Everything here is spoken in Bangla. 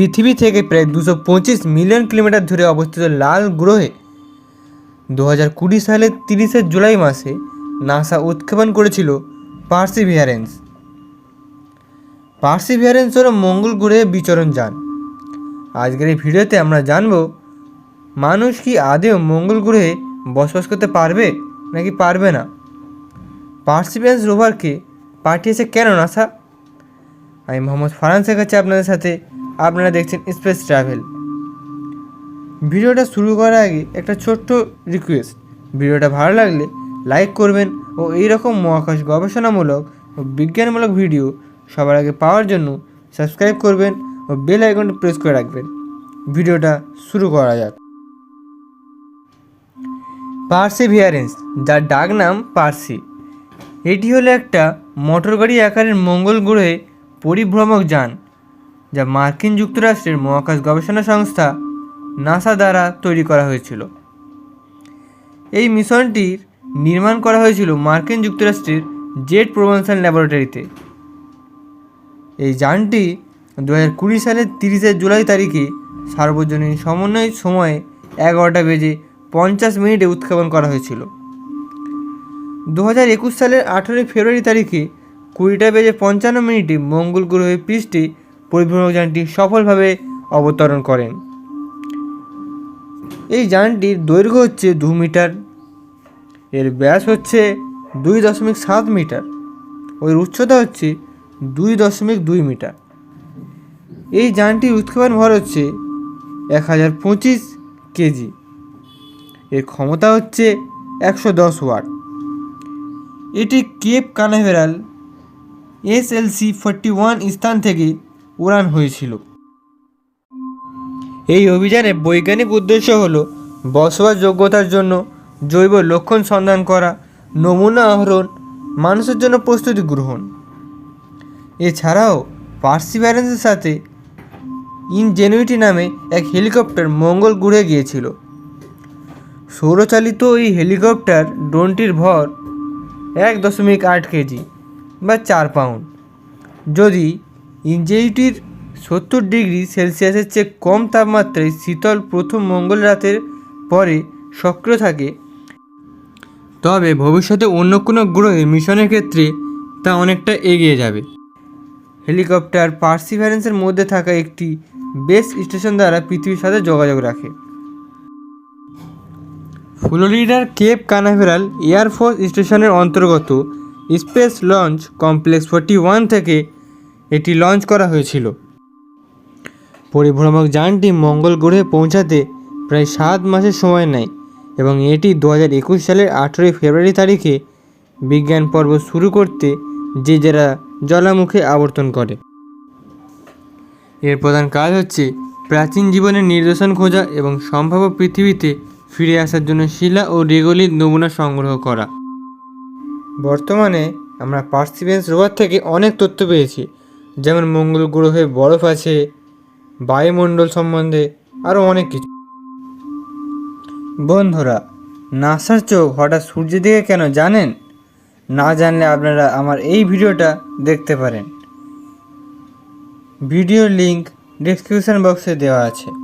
পৃথিবী থেকে প্রায় দুশো পঁচিশ মিলিয়ন কিলোমিটার ধরে অবস্থিত লাল গ্রহে দু হাজার কুড়ি সালের তিরিশে জুলাই মাসে নাসা উৎক্ষেপণ করেছিল পার্সিভিয়ারেন্স। পার্সিভিয়ারেন্স হলো মঙ্গল গ্রহে বিচরণ যান। আজকের এই ভিডিওতে আমরা জানব, মানুষ কি আদেও মঙ্গল গ্রহে বসবাস করতে পারবে নাকি পারবে না? পার্সিভিয়ারেন্স রোভারকে পাঠিয়েছে কেন নাসা? আমি মোহাম্মদ ফারান শেখ আছি আপনাদের সাথে। আপনারা দেখছেন স্পেস ট্রাভেল। ভিডিওটা শুরু করার আগে একটা ছোট্ট রিকোয়েস্ট ভিডিওটা ভালো লাগলে লাইক করবেন ও এই রকম মহাকাশ গবেষণামূলক ও বিজ্ঞানমূলক ভিডিও সবার আগে পাওয়ার জন্য সাবস্ক্রাইব করবেন ও বেল আইকনটি প্রেস করে রাখবেন। ভিডিওটা শুরু করা যাক। পার্সিভিয়ারেন্স যার ডাক নাম পার্সি এটি হলো একটা মোটরগাড়ি আকারের মঙ্গল গ্রহে পরিভ্রমক যান। যা মার্কিন যুক্তরাষ্ট্রের মহাকাশ গবেষণা সংস্থা নাসা দ্বারা তৈরি করা হয়েছিল। এই মিশনটির নির্মাণ করা হয়েছিল মার্কিন যুক্তরাষ্ট্রের জেট প্রোভেনশন ল্যাবরেটরিতে। এই যানটি দু হাজার কুড়ি সালের তিরিশে জুলাই তারিখে সার্বজনীন সমন্বয় সময়ে এগারোটা বেজে পঞ্চাশ মিনিটে উৎক্ষেপণ করা হয়েছিল। দু হাজার একুশ সালের আঠেরোই ফেব্রুয়ারি তারিখে কুড়িটা বেজে পঞ্চান্ন মিনিটে মঙ্গল গ্রহের পৃষ্ঠে পরিভ্রমক যানটি সফলভাবে অবতরণ করেন। এই যানটির দৈর্ঘ্য হচ্ছে দু মিটার, এর ব্যাস হচ্ছে দুই দশমিক সাত মিটার, ওর উচ্চতা হচ্ছে দুই দশমিক দুই মিটার। এই যানটির উৎক্ষেপণ ভর হচ্ছে এক হাজার পঁচিশ কেজি, এর ক্ষমতা হচ্ছে একশো দশ ওয়াট। এটি Cape Canaveral SLC forty one স্থান থেকে উড়ান হয়েছিল। এই অভিযানে বৈজ্ঞানিক উদ্দেশ্য হল বসবাস যোগ্যতার জন্য জৈব লক্ষণ সন্ধান করা, নমুনা আহরণ, মানুষের জন্য প্রস্তুতি গ্রহণ। এছাড়াও পার্সিভারেন্সের সাথে ইনজেনুইটি নামে এক হেলিকপ্টার মঙ্গল গ্রহে গিয়েছিল। সৌরচালিত এই হেলিকপ্টার ড্রোনটির ভর এক দশমিক আট কেজি বা চার পাউন্ড। যদি ইনজেনিটির সত্তর ডিগ্রি সেলসিয়াসের চেয়ে কম তাপমাত্রায় শীতল প্রথম মঙ্গল রাতের পরে সক্রিয় থাকে। তবে ভবিষ্যতে অন্য কোনো গ্রহে মিশনের ক্ষেত্রে তা অনেকটা এগিয়ে যাবে। হেলিকপ্টার পার্সিভারেন্সের মধ্যে থাকা একটি বেস স্টেশন দ্বারা পৃথিবীর সাথে যোগাযোগ রাখে। ফ্লোরিডার কেপ কানাভেরাল এয়ারফোর্স স্টেশনের অন্তর্গত space launch complex forty one থেকে এটি লঞ্চ করা হয়েছিল। পরিভ্রমক যানটি মঙ্গল গ্রহে পৌঁছাতে প্রায় সাত মাসের সময় নেয় এবং এটি দু হাজার একুশ সালের আঠেরোই ফেব্রুয়ারি তারিখে বিজ্ঞান পর্ব শুরু করতে যে যারা জলামুখে আবর্তন করে। এর প্রধান কাজ হচ্ছে প্রাচীন জীবনের নিদর্শন খোঁজা এবং সম্ভাব্য পৃথিবীতে ফিরে আসার জন্য শিলা ও রেগলির নমুনা সংগ্রহ করা। বর্তমানে আমরা পার্সিভেন্স রোভার থেকে অনেক তথ্য পেয়েছি। যেমন মঙ্গল গ্রহে বরফ আছে, বায়ুমণ্ডল সম্বন্ধে আরও অনেক কিছু। বন্ধুরা, নাসার চোখ হঠাৎ সূর্যের দিকে কেন জানেন? না জানলে আপনারা আমার এই ভিডিওটা দেখতে পারেন। ভিডিও লিংক ডিসক্রিপশন বক্সে দেওয়া আছে।